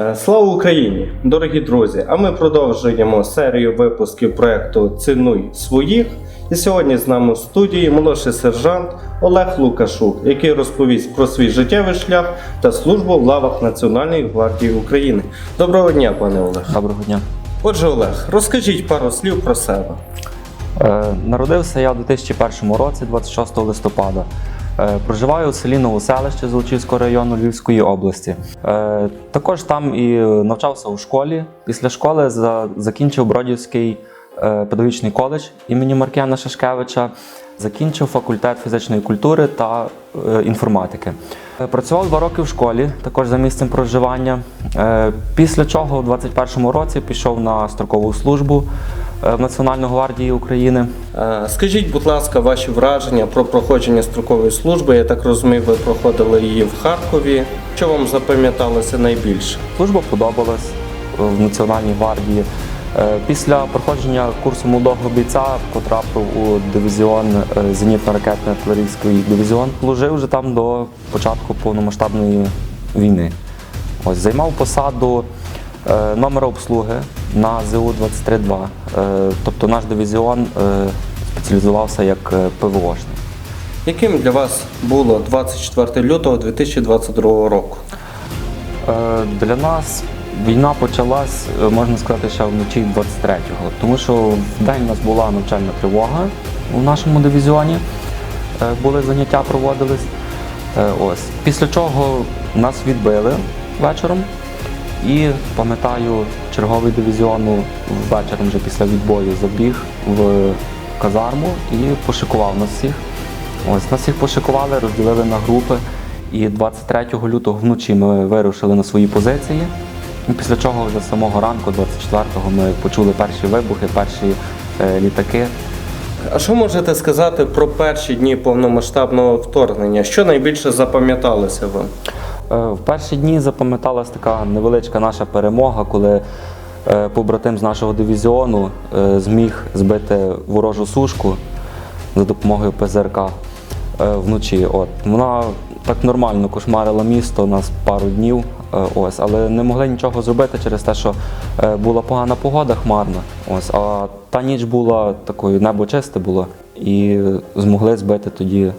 Е, Слава Україні, дорогі друзі! А ми продовжуємо серію випусків проекту Цінуй своїх. І сьогодні з нами в студії молодший сержант Олег Лукашук, який розповість про свій життєвий шлях та службу в лавах Національної гвардії України. Доброго дня, пане Олег. Доброго дня. Отже, Олег, розкажіть пару слів про себе. Е, Народився я у 2001 році, 26 листопада. Е, Проживаю у селі Новоселище Золочівського району Львівської області. Е, Також там і навчався у школі. Після школи закінчив Бродівський е, педагогічний коледж імені Маркіяна Шашкевича, закінчив факультет фізичної культури та інформатики. Працював два роки в школі, також за місцем проживання. Після чого у 2021 році пішов на строкову службу в Національну гвардію України. Е, Скажіть, будь ласка, ваші враження про проходження строкової служби. Я так розумію, ви проходили її в Харкові. Що вам запам'яталося найбільше? Служба подобалась е, в Національній гвардії. Е, Після проходження курсу молодого бійця потрапив у дивізіон е, зенітно-ракетний артилерійський дивізіон. Служив вже там до початку повномасштабної війни. Ось займав посаду е, номера обслуги на ЗУ 232 Е, Тобто наш дивізіон е, спеціалізувався як е, ПВОшник. Яким для вас було 24 лютого 2022 року? Е, Для нас війна почалась, е, можна сказати, ще вночі 23-го, тому що в день у нас була навчальна тривога у нашому дивізіоні. Е, Були заняття, проводились. Е, Ось. Після чого нас відбили вечором. І пам'ятаю, черговий дивізіону вечором вже після відбою забіг в казарму і пошикував нас всіх. Ось нас всіх пошикували, розділили на групи. І 23 лютого вночі ми вирушили на свої позиції. І після чого вже з самого ранку, 24-го, ми почули перші вибухи, перші е, літаки. А що можете сказати про перші дні повномасштабного вторгнення? Що найбільше запам'яталося вам? Е, В перші дні запам'яталась така невеличка наша перемога, коли е, побратим з нашого дивізіону е, зміг збити ворожу сушку за допомогою ПЗРК вночі. От. Вона так нормально кошмарила місто нас пару днів, ось, але не могли нічого зробити через те, що була погана погода, хмарна. Ось, а та ніч була такою, небо чисте було, і змогли збити тоді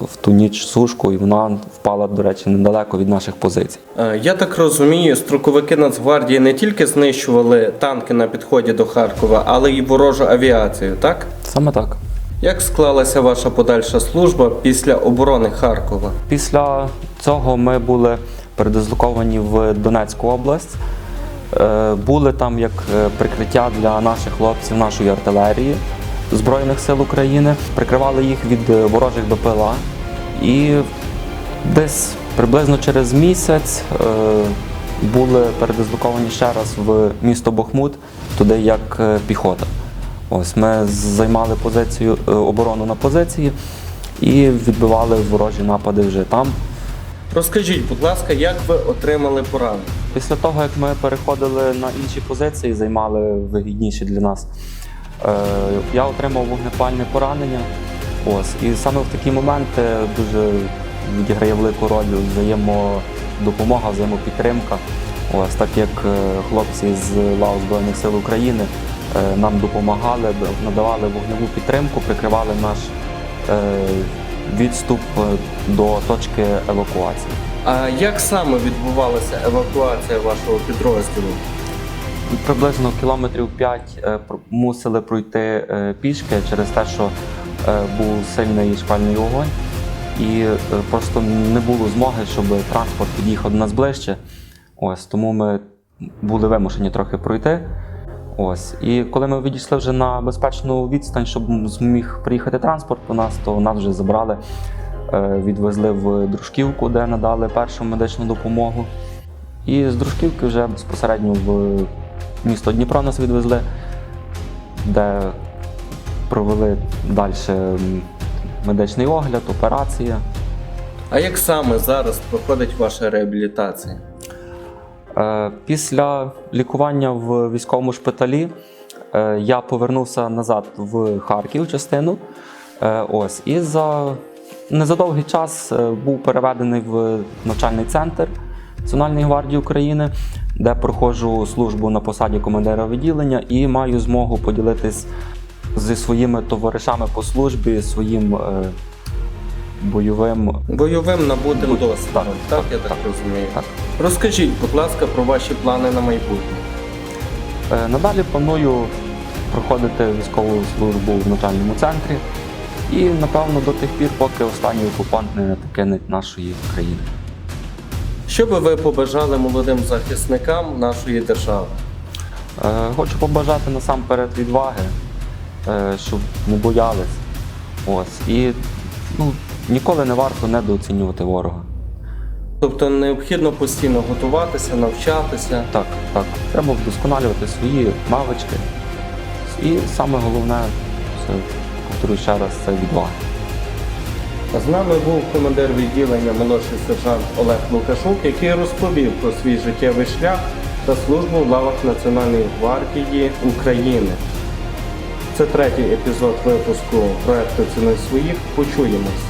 в ту ніч сушку, і вона впала, до речі, недалеко від наших позицій. Е, Я так розумію, строковики Нацгвардії не тільки знищували танки на підході до Харкова, але й ворожу авіацію, так? Саме так. Як склалася ваша подальша служба після оборони Харкова? Після цього ми були передислоковані в Донецьку область. Е, Були там як е, прикриття для наших хлопців, нашої артилерії Збройних сил України. Прикривали їх від е, ворожих БПЛА. І десь приблизно через місяць е, були передислоковані ще раз в місто Бахмут, туди як е, піхота. Ось ми займали позицію е, оборону на позиції і відбивали ворожі напади вже там. Розкажіть, будь ласка, як ви отримали поранення? Після того, як ми переходили на інші позиції, займали вигідніші для нас, я отримав вогнепальне поранення. Ось. І саме в такі моменти дуже відіграє велику роль взаємодопомога, взаємопідтримка. Ось так як е, хлопці з лав Збройних сил України е, нам допомагали, надавали вогневу підтримку, прикривали наш е, відступ е, до точки евакуації. А як саме відбувалася евакуація вашого підрозділу? Приблизно кілометрів 5 е, мусили пройти е, пішки через те, що е, був сильний шквальний вогонь, і просто не було змоги, щоб транспорт під'їхав до нас ближче. Ось тому ми були вимушені трохи пройти. Ось. І коли ми відійшли вже на безпечну відстань, щоб зміг приїхати транспорт по нас, то нас вже забрали, відвезли в Дружківку, де надали першу медичну допомогу. І з Дружківки вже безпосередньо в місто Дніпро нас відвезли, де провели далі медичний огляд, операція. А як саме зараз проходить ваша реабілітація? Е, Після лікування в військовому шпиталі е, я повернувся назад в Харків частину. Е, Ось, і за незадовгий час був переведений в навчальний центр Національної гвардії України де проходжу службу на посаді командира відділення і маю змогу поділитись зі своїми товаришами по службі своїм е, бойовим. Бойовим набутим досвідом, так, так, я так, так, розумію. так. Розкажіть, будь ласка, про ваші плани на майбутнє. Е, Надалі планую проходити військову службу в навчальному центрі і, напевно, до тих пір, поки останній окупант не покине нашої країни. Що би ви побажали молодим захисникам нашої держави? Е, Хочу побажати насамперед відваги, е, щоб не боялись. Ось. І ну, ніколи не варто недооцінювати ворога. Тобто необхідно постійно готуватися, навчатися. Так, так. Треба вдосконалювати свої навички. І саме головне, повторюю ще раз, це відвага. З нами був командир відділення молодший сержант Олег Лукашук, який розповів про свій життєвий шлях та службу в лавах Національної гвардії України. Це третій епізод випуску проекту Ціни своїх. Почуємось.